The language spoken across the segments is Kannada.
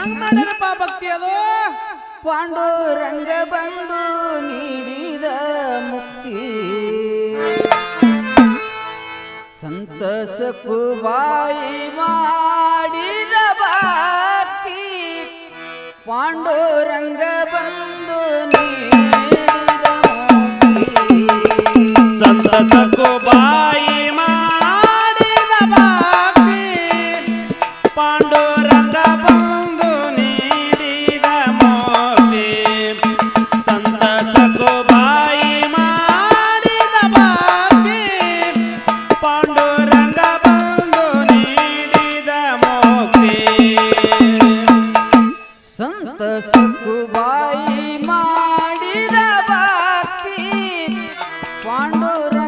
ಹ್ಯಾಂಗ ಮಾಡನಪ್ಪ ಭಕ್ತಿ ಅದು. ಪಾಂಡುರಂಗ ಬಂದು ನೀಡಿದ ಮುಕ್ತಿ. ಸಂತಸ ಬಾಯಿ ಮಾಡಿದ ಭಕ್ತಿ. ಪಾಂಡುರಂಗ ಬಂದು ನೀಡಿದ ಮುಕ್ತಿ. ಸಂತಸಕ್ಕೂ ಬಾಯಿ ಪಾಂಡುರ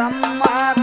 สัมมา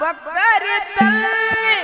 ಭಕ್ತರಿ ತಲ್ಲಿ